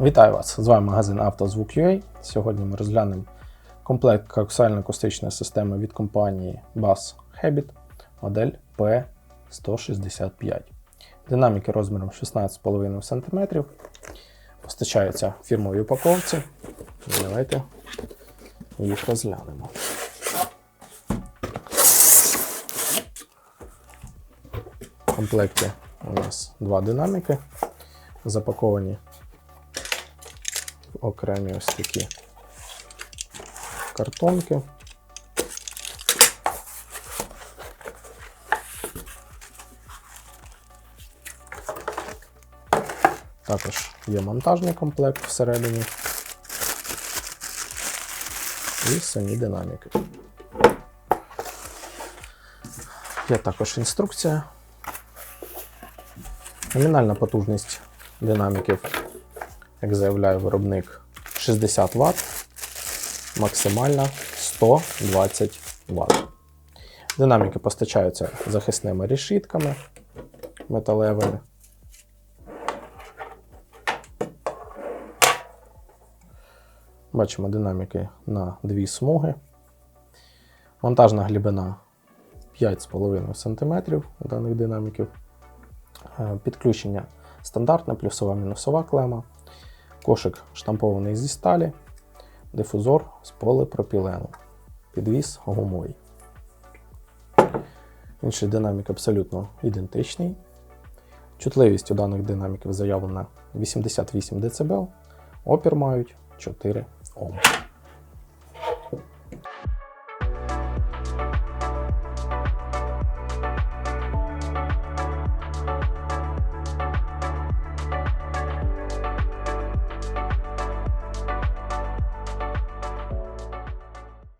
Вітаю вас! З вами магазин «Автозвук.UA». Сьогодні ми розглянемо комплект коаксіально-акустичної системи від компанії Bass Habit модель P165. Динаміки розміром 16,5 см. Постачаються в фірмовій упаковці. Давайте їх розглянемо. В комплекті у нас два динаміки, запаковані окремі ось такі картонки. Також є монтажний комплект всередині і самі динаміки. Є також інструкція. Номінальна потужність динаміків, як заявляє виробник, 60 Вт, максимальна 120 Вт. Динаміки постачаються захисними решітками металевими. Бачимо динаміки на дві смуги. Монтажна глибина 5,5 см даних динаміків. Е, Підключення стандартне, плюсова мінусова клема, кошик штампований зі сталі, дифузор з полипропілену, підвіс гумовий. Інший динамік абсолютно ідентичний. Чутливість у даних динаміків заявлена 88 дБ, опір мають 4 Ом.